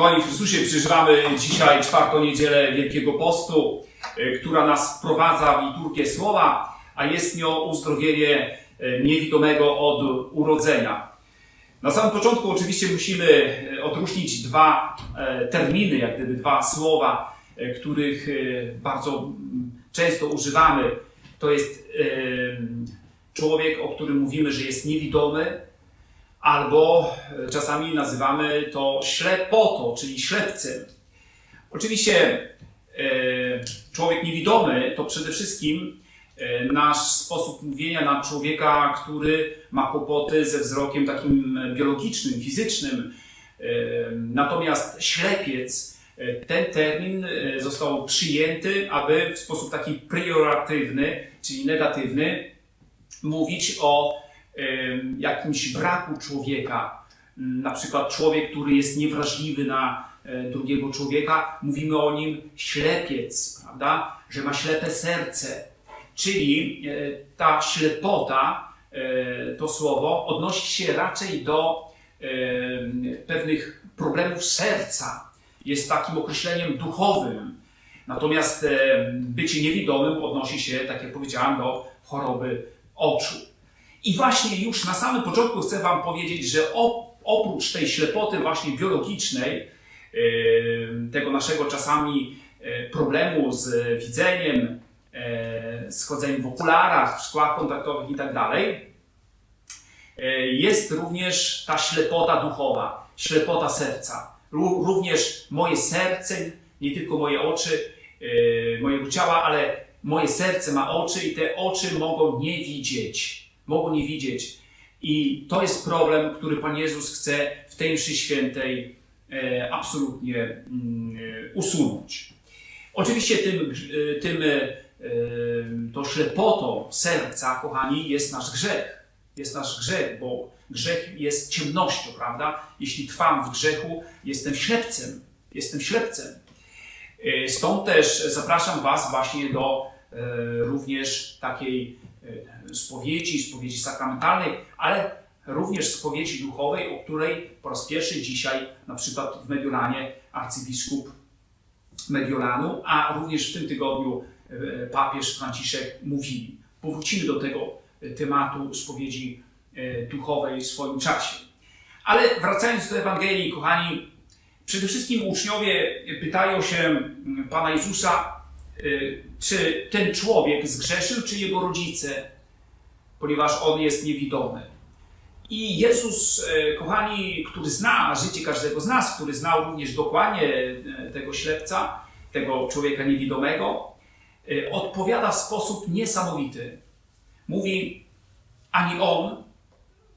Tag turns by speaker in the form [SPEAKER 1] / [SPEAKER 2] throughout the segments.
[SPEAKER 1] Kochani w Chrystusie, przeżywamy dzisiaj czwartą niedzielę Wielkiego Postu, e, która nas wprowadza w liturgię Słowa, a jest nią uzdrowienie e, niewidomego od urodzenia. Na samym początku oczywiście musimy e, odróżnić dwa terminy, jak gdyby dwa słowa, których bardzo często używamy. To jest człowiek, o którym mówimy, że jest niewidomy, albo e, czasami nazywamy to ślepotą, czyli ślepcem. Oczywiście e, człowiek niewidomy to przede wszystkim e, nasz sposób mówienia na człowieka, który ma kłopoty ze wzrokiem takim biologicznym, fizycznym. Natomiast ślepiec, ten termin został przyjęty, aby w sposób taki prioratywny, czyli negatywny, mówić o jakimś braku człowieka. Mm, Na przykład człowiek, który jest niewrażliwy na e, drugiego człowieka, mówimy o nim ślepiec, prawda? Że ma ślepe serce. Czyli e, ta ślepota, e, to słowo, odnosi się raczej do pewnych problemów serca. Jest takim określeniem duchowym. Natomiast bycie niewidomym odnosi się, tak jak powiedziałem, do choroby oczu. I właśnie już na samym początku chcę Wam powiedzieć, że oprócz tej ślepoty właśnie biologicznej, e, tego naszego czasami e, problemu z widzeniem, e, z chodzeniem w okularach, w szkłach kontaktowych i tak jest również ta ślepota duchowa, ślepota serca. Ró- Również moje serce, nie tylko moje oczy, mojego ciała, ale moje serce ma oczy i te oczy mogą nie widzieć. Mogą nie widzieć. I to jest problem, który Pan Jezus chce w tej mszy świętej e, absolutnie mm, e, usunąć. Oczywiście tym, e, tym to ślepotą serca, kochani, jest nasz grzech. Jest nasz grzech, bo grzech jest ciemnością, prawda? Jeśli trwam w grzechu, jestem ślepcem. Jestem ślepcem. Stąd też zapraszam Was właśnie do również takiej spowiedzi, spowiedzi sakramentalnej, ale również spowiedzi duchowej, o której po raz pierwszy dzisiaj, na przykład w Mediolanie, arcybiskup Mediolanu, a również w tym tygodniu e, papież Franciszek mówili. Powrócimy do tego e, tematu spowiedzi duchowej w swoim czasie. Ale wracając do Ewangelii, kochani, przede wszystkim uczniowie pytają się Pana Jezusa, y, czy ten człowiek zgrzeszył, czy jego rodzice, ponieważ on jest niewidomy. I Jezus, e, kochani, który zna życie każdego z nas, który znał również dokładnie e, tego ślepca, tego człowieka niewidomego, odpowiada w sposób niesamowity. Mówi, ani on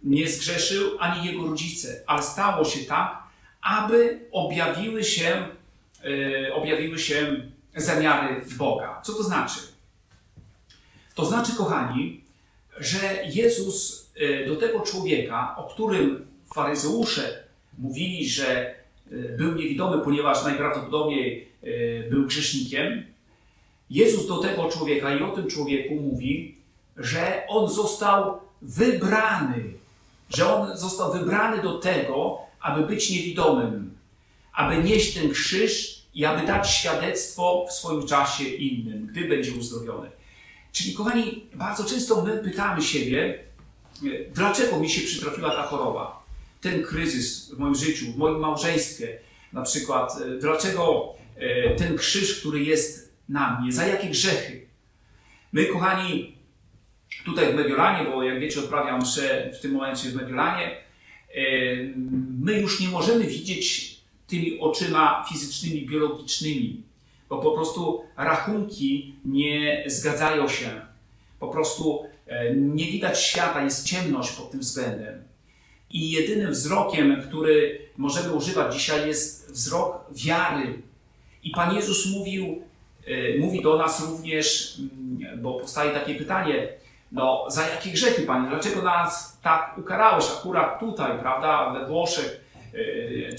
[SPEAKER 1] nie zgrzeszył, ani jego rodzice, ale stało się tak, aby objawiły się, objawiły się zamiary Boga. Co to znaczy? To znaczy, kochani, że Jezus e, do tego człowieka, o którym faryzeusze mówili, że e, był niewidomy, ponieważ najprawdopodobniej e, był grzesznikiem, Jezus do tego człowieka i o tym człowieku mówi, że on został wybrany, że on został wybrany do tego, aby być niewidomym, aby nieść ten krzyż i aby dać świadectwo w swoim czasie innym, gdy będzie uzdrowiony. Czyli, kochani, bardzo często my pytamy siebie, e, dlaczego mi się przytrafiła ta choroba, ten kryzys w moim życiu, w moim małżeństwie, na przykład, e, dlaczego e, ten krzyż, który jest na mnie, za jakie grzechy. My, kochani, tutaj w Mediolanie, bo jak wiecie, odprawiam mszę w tym momencie w Mediolanie, my już nie możemy widzieć tymi oczyma fizycznymi, biologicznymi, bo po prostu rachunki nie zgadzają się. Po prostu e, nie widać świata, jest ciemność pod tym względem. I jedynym wzrokiem, który możemy używać dzisiaj, jest wzrok wiary. I Pan Jezus mówił, e, mówi do nas również, mm, bo powstaje takie pytanie, no za jakie grzechy, Panie? Dlaczego nas tak ukarałeś akurat tutaj, prawda, we Włoszech,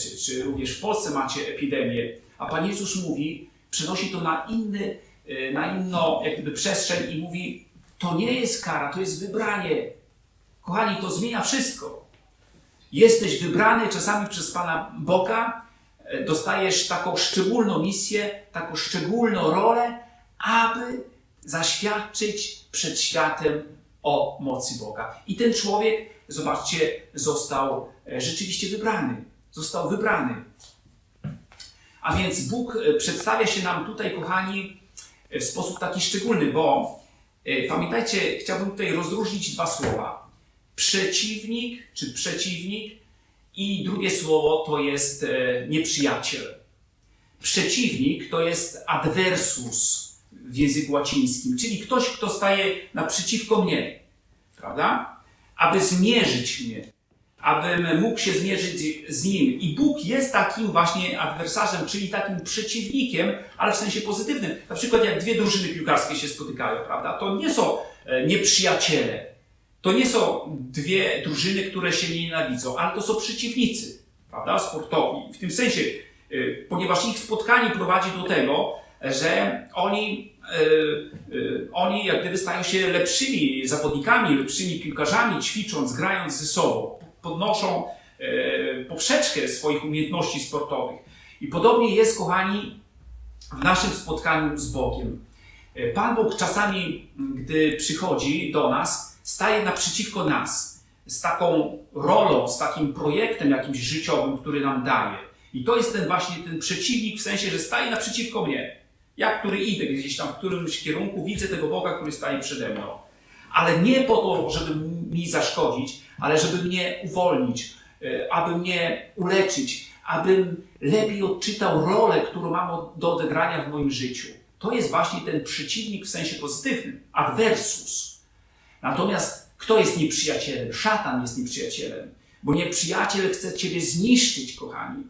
[SPEAKER 1] czy, czy również w Polsce macie epidemię? A Pan Jezus mówi, przenosi to na inny, e, na inną jak gdyby przestrzeń i mówi, to nie jest kara, to jest wybranie. Kochani, to zmienia wszystko. Jesteś wybrany czasami przez Pana Boga, e, dostajesz taką szczególną misję, taką szczególną rolę, aby zaświadczyć przed światem o mocy Boga. I ten człowiek, zobaczcie, został e, rzeczywiście wybrany. Został wybrany. A więc Bóg e, przedstawia się nam tutaj, kochani, e, w sposób taki szczególny, bo e, pamiętajcie, chciałbym tutaj rozróżnić dwa słowa. Przeciwnik czy przeciwnik i drugie słowo to jest e, nieprzyjaciel. Przeciwnik to jest adversus w języku łacińskim, czyli ktoś, kto staje naprzeciwko mnie, prawda? Aby zmierzyć mnie, abym mógł się zmierzyć z nim. I Bóg jest takim właśnie adwersarzem, czyli takim przeciwnikiem, ale w sensie pozytywnym. Na przykład jak dwie drużyny piłkarskie się spotykają, prawda? To nie są e, nieprzyjaciele. To nie są dwie drużyny, które się nie nienawidzą, ale to są przeciwnicy, prawda? Sportowi. W tym sensie, y, ponieważ ich spotkanie prowadzi do tego, że oni, y, oni jak gdyby stają się lepszymi zawodnikami, lepszymi piłkarzami, ćwicząc, grając ze sobą, podnoszą y, poprzeczkę swoich umiejętności sportowych. I podobnie jest, kochani, w naszym spotkaniu z Bogiem. Y, Pan Bóg czasami, gdy przychodzi do nas, staje naprzeciwko nas z taką rolą, z takim projektem jakimś życiowym, który nam daje. I to jest ten właśnie ten przeciwnik w sensie, że staje naprzeciwko mnie. Ja, który idę gdzieś tam w którymś kierunku, widzę tego Boga, który staje przede mną. Ale nie po to, żeby mi zaszkodzić, ale żeby mnie uwolnić, y, aby mnie uleczyć, abym lepiej odczytał rolę, którą mam do odegrania w moim życiu. To jest właśnie ten przeciwnik w sensie pozytywnym, adversus. Natomiast kto jest nieprzyjacielem? Szatan jest nieprzyjacielem, bo nieprzyjaciel chce ciebie zniszczyć, kochani.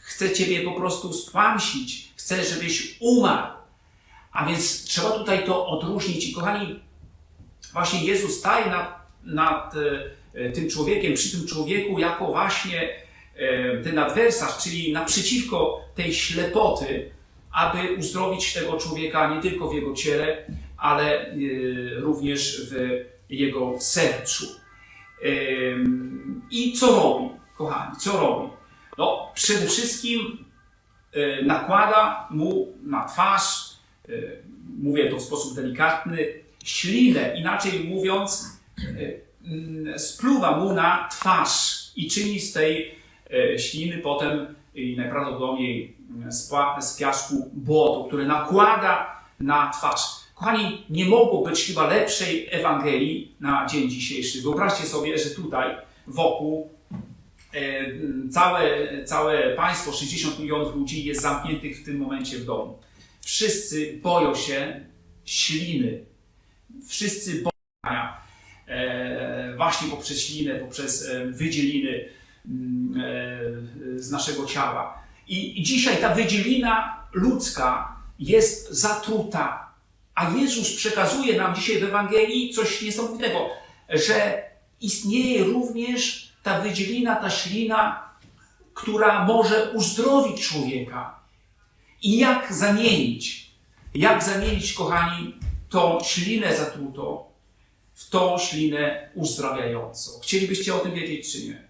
[SPEAKER 1] Chce ciebie po prostu stłamsić, chce, żebyś umarł. A więc trzeba tutaj to odróżnić. I kochani, właśnie Jezus staje nad, nad e, tym człowiekiem, przy tym człowieku, jako właśnie e, ten adwersarz, czyli naprzeciwko tej ślepoty, aby uzdrowić tego człowieka nie tylko w jego ciele, ale e, również w jego sercu. I co robi, kochani, co robi? No, przede wszystkim nakłada mu na twarz, mówię to w sposób delikatny, ślinę, inaczej mówiąc, spluwa mu na twarz i czyni z tej e, śliny potem i najprawdopodobniej z, piasku błoto, które nakłada na twarz. Kochani, nie mogło być chyba lepszej Ewangelii na dzień dzisiejszy. Wyobraźcie sobie, że tutaj wokół całe, całe państwo, 60 milionów ludzi jest zamkniętych w tym momencie w domu. Wszyscy boją się śliny. Wszyscy boją e, właśnie poprzez ślinę, poprzez e, wydzieliny mm, e, z naszego ciała. I dzisiaj ta wydzielina ludzka jest zatruta. A Jezus przekazuje nam dzisiaj w Ewangelii coś niesamowitego, że istnieje również ta wydzielina, ta ślina, która może uzdrowić człowieka. I jak zamienić? Jak zamienić, kochani, tą ślinę zatrutą w tą ślinę uzdrawiającą? Chcielibyście o tym wiedzieć, czy nie?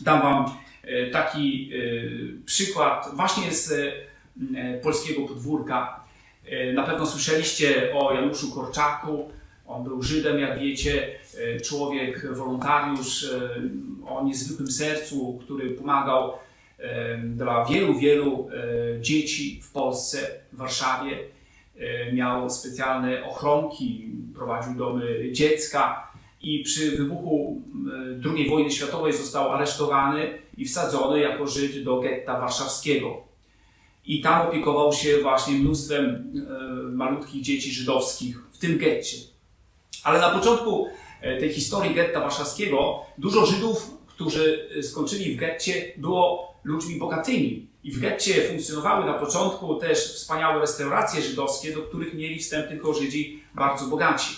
[SPEAKER 1] Dam Wam e, taki e, przykład właśnie z e, polskiego podwórka. Na pewno słyszeliście o Januszu Korczaku. On był Żydem, jak wiecie, człowiek, wolontariusz o niezwykłym sercu, który pomagał dla wielu, wielu dzieci w Polsce, w Warszawie. E, Miał specjalne ochronki, prowadził domy dziecka i przy wybuchu e, II wojny światowej został aresztowany i wsadzony jako Żyd do getta warszawskiego. I tam opiekował się właśnie mnóstwem e, malutkich dzieci żydowskich w tym getcie. Ale na początku tej historii getta warszawskiego dużo Żydów, którzy skończyli w getcie, było ludźmi bogatymi. I w getcie funkcjonowały na początku też wspaniałe restauracje żydowskie, do których mieli wstęp tylko Żydzi bardzo bogaci.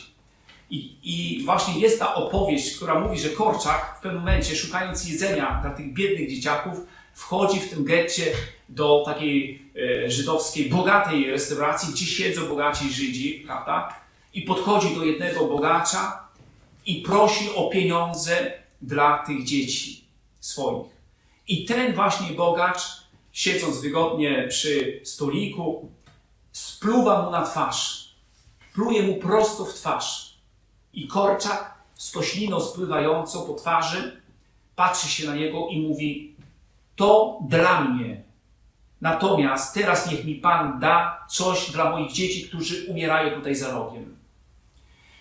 [SPEAKER 1] I, I właśnie jest ta opowieść, która mówi, że Korczak w pewnym momencie, szukając jedzenia dla tych biednych dzieciaków, wchodzi w tym getcie do takiej e, żydowskiej, bogatej restauracji, gdzie siedzą bogaci Żydzi, prawda? I podchodzi do jednego bogacza i prosi o pieniądze dla tych dzieci swoich. I ten właśnie bogacz, siedząc wygodnie przy stoliku, spluwa mu na twarz. Pluje mu prosto w twarz. I Korczak z tośliną spływającą po twarzy patrzy się na niego i mówi: To dla mnie. Natomiast teraz niech mi Pan da coś dla moich dzieci, którzy umierają tutaj za rogiem.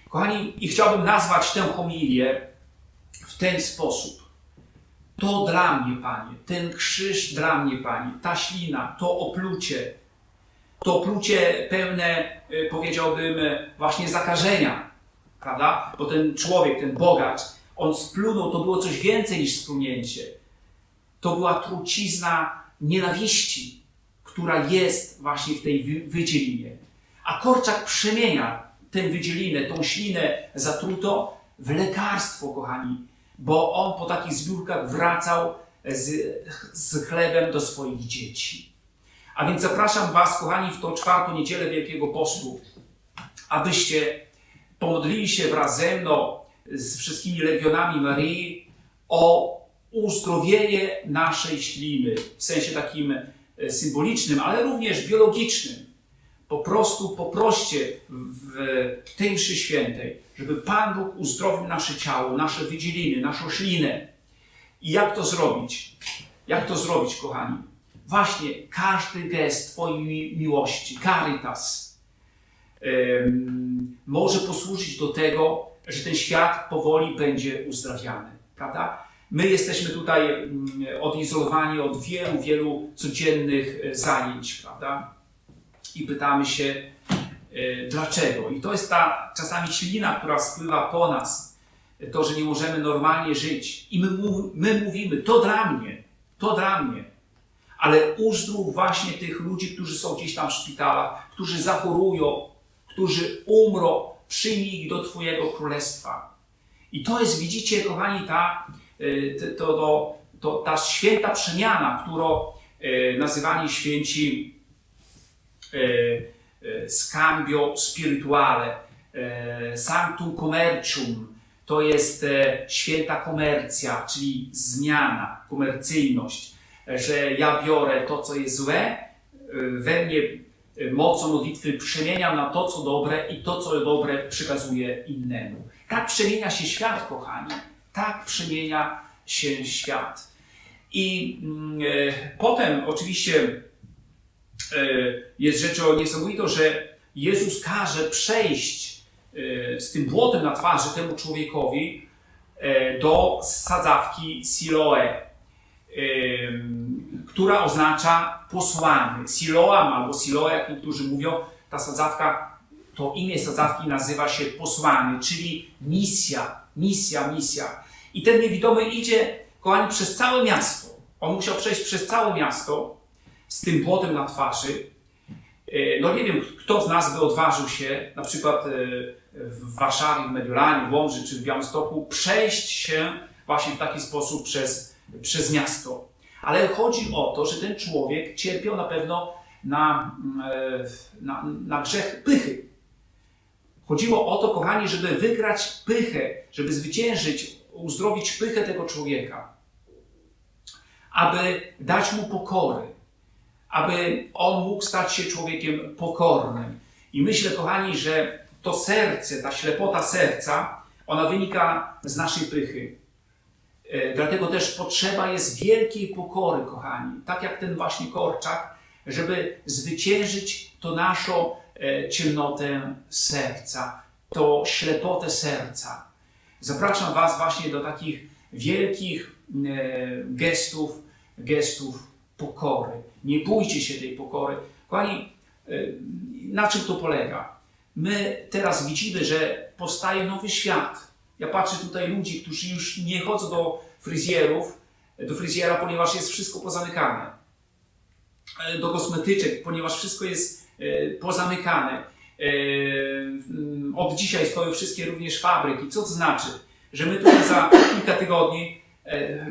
[SPEAKER 1] Kochani, i chciałbym nazwać tę homilię w ten sposób. To dla mnie, Panie, ten krzyż dla mnie, Panie, ta ślina, to oplucie, to oplucie pełne, e, powiedziałbym, e, właśnie zakażenia, prawda? Bo ten człowiek, ten bogacz, on splunął, to było coś więcej niż splunięcie. To była trucizna nienawiści, która jest właśnie w tej wy- wydzielinie. A Korczak przemienia tę wydzielinę, tą ślinę zatruto w lekarstwo, kochani, bo on po takich zbiórkach wracał z, z chlebem do swoich dzieci. A więc zapraszam Was, kochani, w tą czwartą niedzielę Wielkiego Postu, abyście pomodlili się wraz ze mną, z wszystkimi legionami Maryi, o uzdrowienie naszej śliny, w sensie takim e, symbolicznym, ale również biologicznym. Po prostu poproście w tej mszy świętej, żeby Pan Bóg uzdrowił nasze ciało, nasze wydzieliny, naszą ślinę. I jak to zrobić? Jak to zrobić, kochani? Właśnie każdy gest Twojej mi- miłości, caritas, może posłużyć do tego, że ten świat powoli będzie uzdrawiany, prawda? My jesteśmy tutaj mm, odizolowani od wielu, wielu codziennych e, zajęć, prawda? I pytamy się, dlaczego? I to jest ta czasami ślina, która spływa po nas, to, że nie możemy normalnie żyć. I my, my mówimy, to dla mnie, to dla mnie. Ale uzdrów właśnie tych ludzi, którzy są gdzieś tam w szpitalach, którzy zachorują, którzy umrą, przyjmij ich do Twojego królestwa. I to jest, widzicie, kochani, ta, t- to, to, to, ta święta przemiana, którą y, nazywani święci scambio spirituale, y, sanctum commercium, to jest e, święta komercja, czyli zmiana, komercyjność, e, że ja biorę to, co jest złe, e, we mnie e, mocą modlitwy przemieniam na to, co dobre i to, co dobre przekazuję innemu. Tak przemienia się świat, kochani. Tak przemienia się świat. I e, potem oczywiście e, jest rzeczą niesamowitą, że Jezus każe przejść e, z tym błotem na twarzy temu człowiekowi e, do sadzawki Siloe, która oznacza posłany. Siloam albo Siloe, jak niektórzy mówią, ta sadzawka, to imię sadzawki nazywa się posłany, czyli misja, misja, misja. I ten niewidomy idzie, kochani, przez całe miasto. On musiał przejść przez całe miasto z tym błotem na twarzy. E, No nie wiem, kto z nas by odważył się, na przykład e, w Warszawie, w Mediolanie, w Łomży czy w Białymstoku, przejść się właśnie w taki sposób przez, przez miasto. Ale chodzi o to, że ten człowiek cierpiał na pewno na, mm, e, na, na grzech pychy. Chodziło o to, kochani, żeby wygrać pychę, żeby zwyciężyć, uzdrowić pychę tego człowieka, aby dać mu pokory, aby on mógł stać się człowiekiem pokornym. I myślę, kochani, że to serce, ta ślepota serca, ona wynika z naszej pychy. E, Dlatego też potrzeba jest wielkiej pokory, kochani, tak jak ten właśnie Korczak, żeby zwyciężyć to naszą e, ciemnotę serca, to ślepotę serca. Zapraszam Was właśnie do takich wielkich e, gestów, gestów pokory. Nie bójcie się tej pokory. Kochani, e, na czym to polega? My teraz widzimy, że powstaje nowy świat. Ja patrzę tutaj ludzi, którzy już nie chodzą do fryzjerów, do fryzjera, ponieważ jest wszystko pozamykane. E, Do kosmetyczek, ponieważ wszystko jest e, pozamykane. Mm, Od dzisiaj stoją wszystkie również fabryki. Co to znaczy? Że my tutaj za kilka tygodni,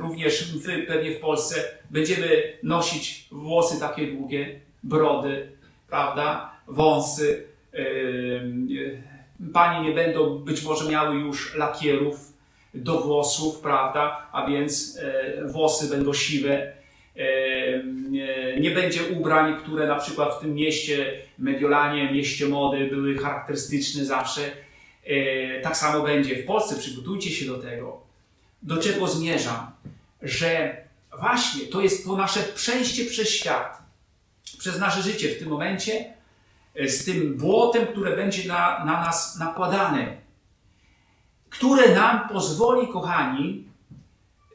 [SPEAKER 1] również wy pewnie w Polsce, będziemy nosić włosy takie długie, brody, prawda, wąsy. E, e, Panie nie będą być może miały już lakierów, do włosów, prawda? A więc e, włosy będą siwe. E, nie, będzie ubrań, które na przykład w tym mieście Mediolanie, mieście mody, były charakterystyczne zawsze. E, tak samo będzie w Polsce. Przygotujcie się do tego. Do czego zmierzam? Że właśnie to jest to nasze przejście przez świat, przez nasze życie w tym momencie, e, z tym błotem, które będzie na, na nas nakładane, które nam pozwoli, kochani,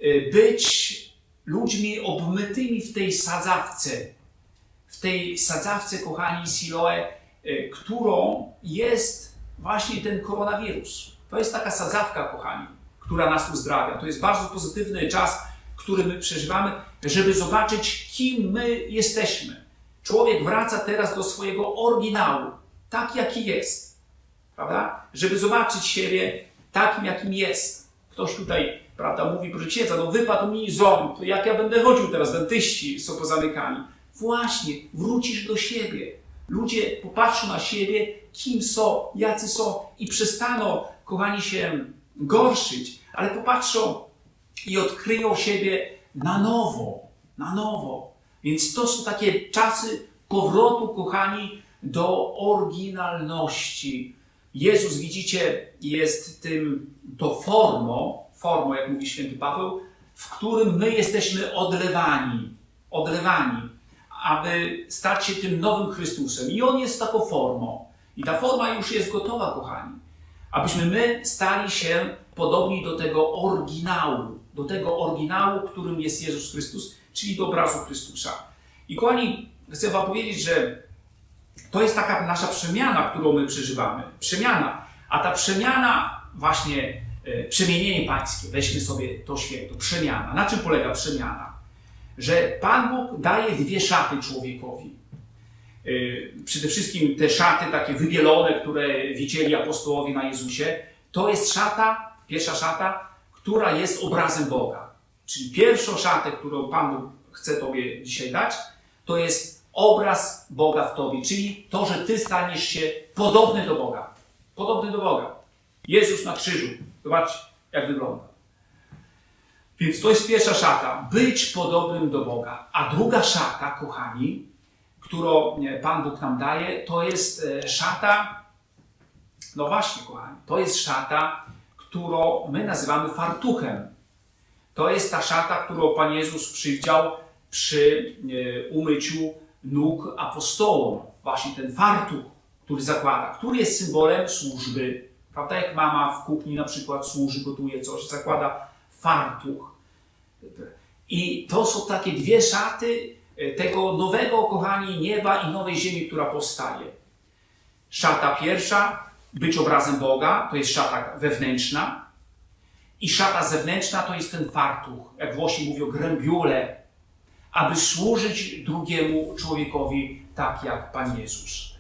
[SPEAKER 1] e, być ludźmi obmytymi w tej sadzawce, w tej sadzawce, kochani, Siloe, e, którą jest właśnie ten koronawirus. To jest taka sadzawka, kochani, która nas uzdrawia. To jest bardzo pozytywny czas, który my przeżywamy, żeby zobaczyć, kim my jesteśmy. Człowiek wraca teraz do swojego oryginału, tak jaki jest, prawda? Żeby zobaczyć siebie takim, jakim jest. Ktoś tutaj, prawda, mówi, proszę księdza, no wypadł mi ząb, to jak ja będę chodził teraz, dentyści są pozamykani. Właśnie, wrócisz do siebie. Ludzie popatrzą na siebie, kim są, jacy są i przestaną, kochani, się gorszyć, ale popatrzą i odkryją siebie na nowo, na nowo. Więc to są takie czasy powrotu, kochani, do oryginalności. Jezus, widzicie, jest tym, to formą, formą, jak mówi święty Paweł, w którym my jesteśmy odlewani, odlewani, aby stać się tym nowym Chrystusem. I On jest taką formą. I ta forma już jest gotowa, kochani. Abyśmy my stali się podobni do tego oryginału, do tego oryginału, którym jest Jezus Chrystus, czyli do obrazu Chrystusa. I kochani, chcę Wam powiedzieć, że to jest taka nasza przemiana, którą my przeżywamy. Przemiana. A ta przemiana, właśnie e, przemienienie pańskie, weźmy sobie to święto, przemiana. Na czym polega przemiana? Że Pan Bóg daje dwie szaty człowiekowi. E, Przede wszystkim te szaty takie wybielone, które widzieli apostołowie na Jezusie, to jest szata, pierwsza szata, która jest obrazem Boga. Czyli pierwszą szatę, którą Pan chce Tobie dzisiaj dać, to jest obraz Boga w Tobie, czyli to, że Ty staniesz się podobny do Boga. Podobny do Boga. Jezus na krzyżu. Zobaczcie, jak wygląda. Więc to jest pierwsza szata. Być podobnym do Boga. A druga szata, kochani, którą Pan Bóg nam daje, to jest e, szata, no właśnie, kochani, to jest szata, którą my nazywamy fartuchem. To jest ta szata, którą Pan Jezus przywdział przy e, umyciu nóg apostołom. Właśnie ten fartuch, który zakłada, który jest symbolem służby. Prawda? Jak mama w kuchni na przykład służy, gotuje coś, zakłada fartuch. I to są takie dwie szaty tego nowego, kochani, nieba i nowej ziemi, która powstaje. Szata pierwsza, być obrazem Boga, to jest szata wewnętrzna. I szata zewnętrzna to jest ten fartuch, jak Włosi mówią, grębiule, aby służyć drugiemu człowiekowi tak jak Pan Jezus.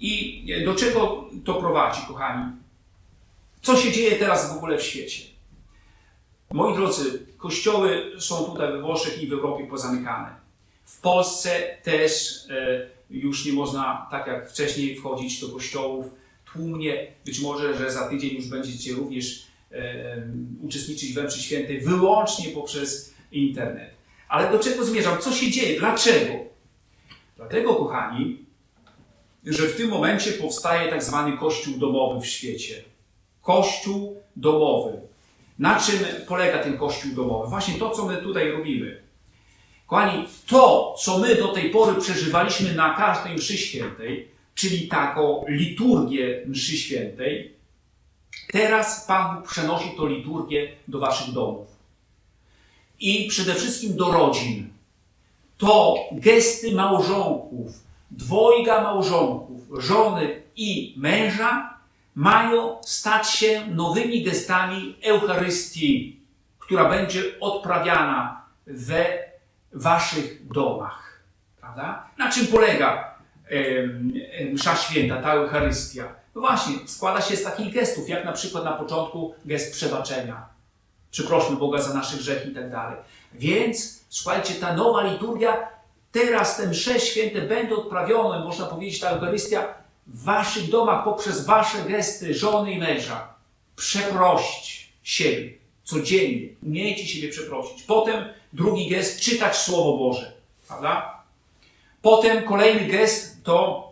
[SPEAKER 1] I do czego to prowadzi, kochani? Co się dzieje teraz w ogóle w świecie? Moi drodzy, kościoły są tutaj we Włoszech i w Europie pozamykane. W Polsce też e, już nie można, tak jak wcześniej, wchodzić do kościołów tłumnie. Być może, że za tydzień już będziecie również e, uczestniczyć we mszy świętej wyłącznie poprzez internet. Ale do czego zmierzam? Co się dzieje? Dlaczego? Dlatego, kochani, że w tym momencie powstaje tak zwany kościół domowy w świecie. Kościół domowy. Na czym polega ten kościół domowy? Właśnie to, co my tutaj robimy. Kochani, to, co my do tej pory przeżywaliśmy na każdej mszy świętej, czyli taką liturgię mszy świętej, teraz Pan przenosi to liturgię do waszych domów. I przede wszystkim do rodzin. To gesty małżonków, dwojga małżonków, żony i męża, mają stać się nowymi gestami Eucharystii, która będzie odprawiana we waszych domach. Prawda? Na czym polega msza święta, ta Eucharystia? No właśnie, składa się z takich gestów, jak na przykład na początku gest przebaczenia. Przeprośmy Boga za nasze grzechy i tak dalej. Więc, słuchajcie, ta nowa liturgia, teraz te msze święte będą odprawione, można powiedzieć, ta Eucharystia, w waszych domach poprzez wasze gesty żony i męża. Przeprość siebie. Codziennie. Umiejcie siebie przeprosić. Potem drugi gest, czytać Słowo Boże. Prawda? Potem kolejny gest to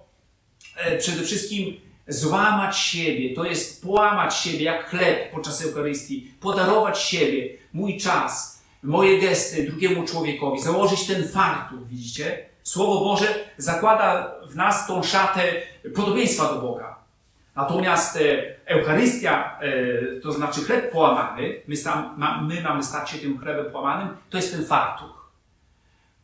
[SPEAKER 1] e, przede wszystkim złamać siebie. To jest połamać siebie jak chleb podczas Eucharystii. Podarować siebie, mój czas, moje gesty drugiemu człowiekowi. Założyć ten fartuch, widzicie? Słowo Boże zakłada w nas tą szatę podobieństwa do Boga. Natomiast e, Eucharystia, e, to znaczy chleb połamany, my, sam, ma, my mamy stać się tym chlebem połamanym, to jest ten fartuch.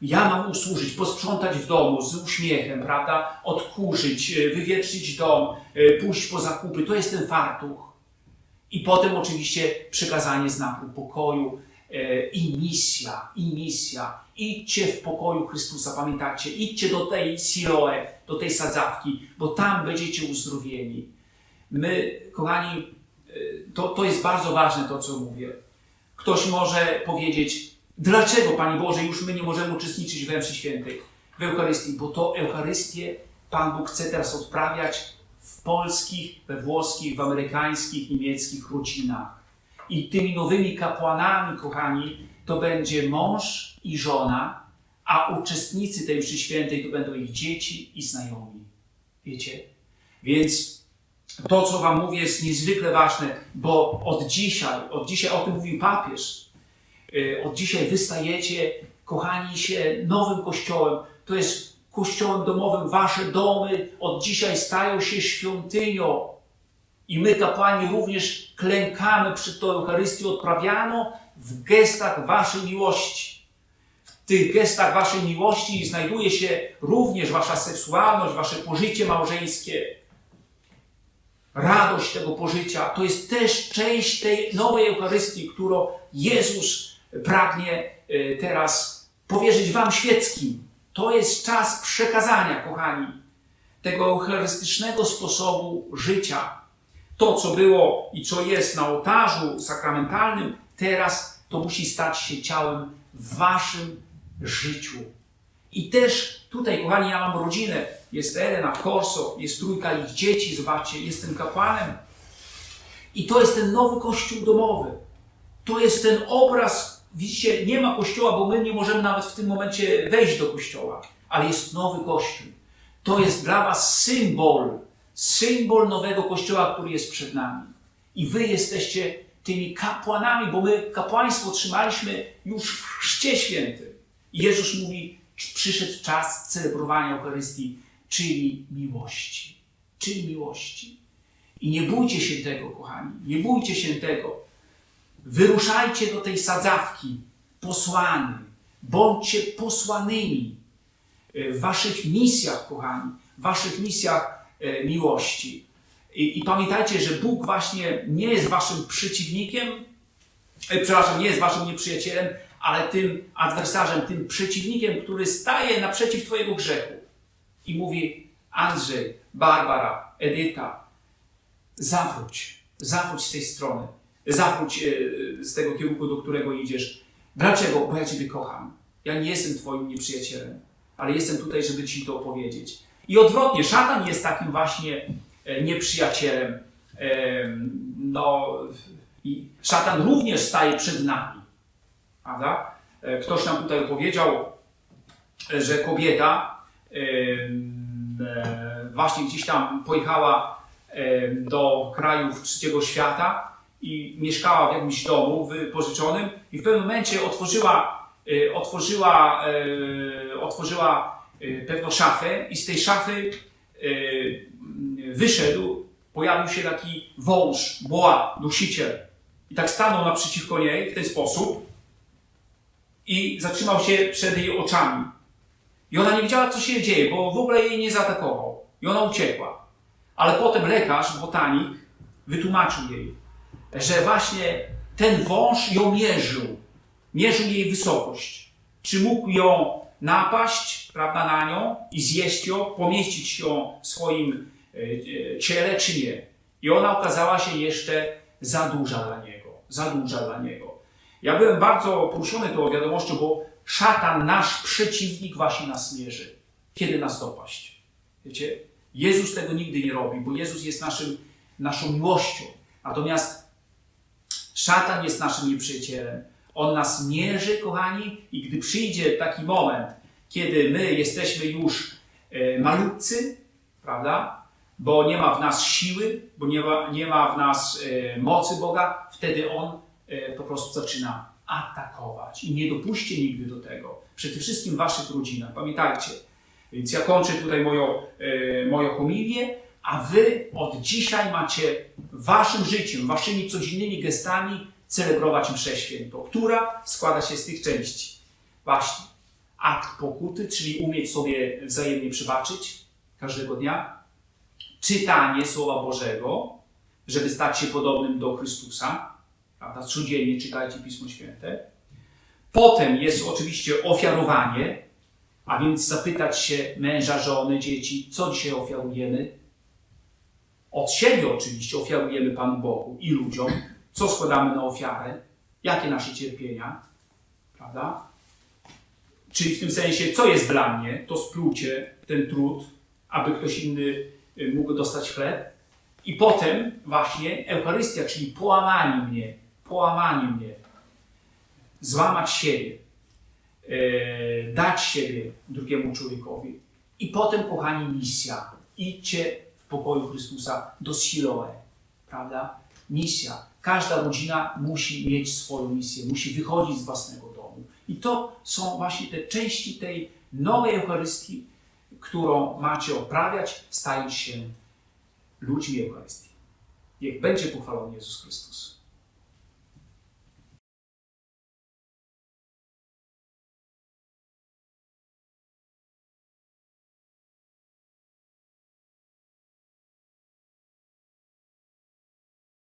[SPEAKER 1] Ja mam usłużyć, posprzątać w domu z uśmiechem, prawda? Odkurzyć, e, wywietrzyć dom, pójść po zakupy. To jest ten fartuch. I potem oczywiście przekazanie znaku pokoju i misja, i misja. Idźcie w pokoju Chrystusa, pamiętacie? Idźcie do tej Siloe, do tej sadzawki, bo tam będziecie uzdrowieni. My, kochani, e, to, to jest bardzo ważne to, co mówię. Ktoś może powiedzieć, dlaczego, Panie Boże, już my nie możemy uczestniczyć w mszy świętej, w Eucharystii? Bo to Eucharystię Pan Bóg chce teraz odprawiać w polskich, we włoskich, w amerykańskich, niemieckich rodzinach. I tymi nowymi kapłanami, kochani, to będzie mąż i żona, a uczestnicy tej mszy świętej to będą ich dzieci i znajomi. Wiecie? Więc to, co Wam mówię, jest niezwykle ważne, bo od dzisiaj, od dzisiaj o tym mówił papież, yy, od dzisiaj wystajecie, kochani się, nowym kościołem. To jest kościołem domowym. Wasze domy od dzisiaj stają się świątynią. I my, kapłani, również klękamy przed tą Eucharystią odprawianą w gestach Waszej miłości. W tych gestach Waszej miłości znajduje się również Wasza seksualność, Wasze pożycie małżeńskie radość tego pożycia. To jest też część tej nowej Eucharystii, którą Jezus pragnie e, teraz powierzyć Wam świeckim. To jest czas przekazania, kochani, tego eucharystycznego sposobu życia. To, co było i co jest na ołtarzu sakramentalnym, teraz to musi stać się ciałem w Waszym życiu. I też tutaj, kochani, ja mam rodzinę. Jest Elena, Korso, jest trójka ich dzieci, zobaczcie, jestem kapłanem. I to jest ten nowy kościół domowy. To jest ten obraz, widzicie, nie ma kościoła, bo my nie możemy nawet w tym momencie wejść do kościoła, ale jest nowy kościół. To jest dla Was symbol, symbol nowego kościoła, który jest przed nami. I Wy jesteście tymi kapłanami, bo my kapłaństwo otrzymaliśmy już w Chrzcie Świętym. I Jezus mówi, przyszedł czas celebrowania Eucharystii, czyli miłości. Czyli miłości. I nie bójcie się tego, kochani, nie bójcie się tego. Wyruszajcie do tej sadzawki, posłani. Bądźcie posłanymi w waszych misjach, kochani, w waszych misjach e, miłości. I, I pamiętajcie, że Bóg właśnie nie jest waszym przeciwnikiem, e, przepraszam, nie jest waszym nieprzyjacielem, ale tym adwersarzem, tym przeciwnikiem, który staje naprzeciw Twojego grzechu i mówi: Andrzej, Barbara, Edyta, zawróć, zawróć z tej strony, zawróć e, z tego kierunku, do którego idziesz. Dlaczego? Bo ja Ciebie kocham. Ja nie jestem Twoim nieprzyjacielem, ale jestem tutaj, żeby Ci to opowiedzieć. I odwrotnie, szatan jest takim właśnie e, nieprzyjacielem. E, No, i szatan również staje przed nami. Prawda? E, Ktoś nam tutaj powiedział, e, że kobieta e, właśnie gdzieś tam pojechała do krajów trzeciego świata i mieszkała w jakimś domu wypożyczonym i w pewnym momencie otworzyła, e, otworzyła, e, otworzyła e, pewną szafę i z tej szafy e, wyszedł, pojawił się taki wąż, boa, dusiciel. I tak stanął naprzeciwko niej w ten sposób i zatrzymał się przed jej oczami. I ona nie wiedziała, co się dzieje, bo w ogóle jej nie zaatakował. I ona uciekła. Ale potem lekarz, botanik, wytłumaczył jej, że właśnie ten wąż ją mierzył. Mierzył jej wysokość. Czy mógł ją napaść, prawda, na nią i zjeść ją, pomieścić ją w swoim e, e, ciele, czy nie. I ona okazała się jeszcze za duża dla niego. Za duża dla niego. Ja byłem bardzo poruszony tą wiadomością, bo szatan, nasz przeciwnik, właśnie nas mierzy. Kiedy nas dopaść? Wiecie? Jezus tego nigdy nie robi, bo Jezus jest naszym, naszą miłością. Natomiast Szatan jest naszym nieprzyjacielem. On nas mierzy, kochani, i gdy przyjdzie taki moment, kiedy my jesteśmy już e, malutcy, prawda? Bo nie ma w nas siły, bo nie ma, nie ma w nas e, mocy Boga, wtedy on e, po prostu zaczyna atakować. I nie dopuśćcie nigdy do tego. Przede wszystkim w waszych rodzinach. Pamiętajcie. Więc ja kończę tutaj moją, e, moją homilię, a wy od dzisiaj macie waszym życiu, waszymi codziennymi gestami celebrować mszę świętą, która składa się z tych części. Właśnie akt pokuty, czyli umieć sobie wzajemnie przebaczyć każdego dnia, czytanie Słowa Bożego, żeby stać się podobnym do Chrystusa, prawda? Codziennie czytajcie Pismo Święte. Potem jest oczywiście ofiarowanie, a więc zapytać się męża, żony, dzieci, co dzisiaj ofiarujemy. Od siebie oczywiście ofiarujemy Panu Bogu i ludziom, co składamy na ofiarę, jakie nasze cierpienia, prawda? Czyli w tym sensie, co jest dla mnie, to splucie, ten trud, aby ktoś inny y, mógł dostać chleb. I potem właśnie Eucharystia, czyli połamanie mnie, połamanie mnie, złamać siebie, e, dać siebie drugiemu człowiekowi. I potem, kochani, misja. Idźcie w pokoju Chrystusa do Siloe, prawda? Misja. Każda rodzina musi mieć swoją misję, musi wychodzić z własnego domu. I to są właśnie te części tej nowej Eucharystii, którą macie oprawiać, stając się ludźmi Eucharystii. Niech będzie pochwalony Jezus Chrystus.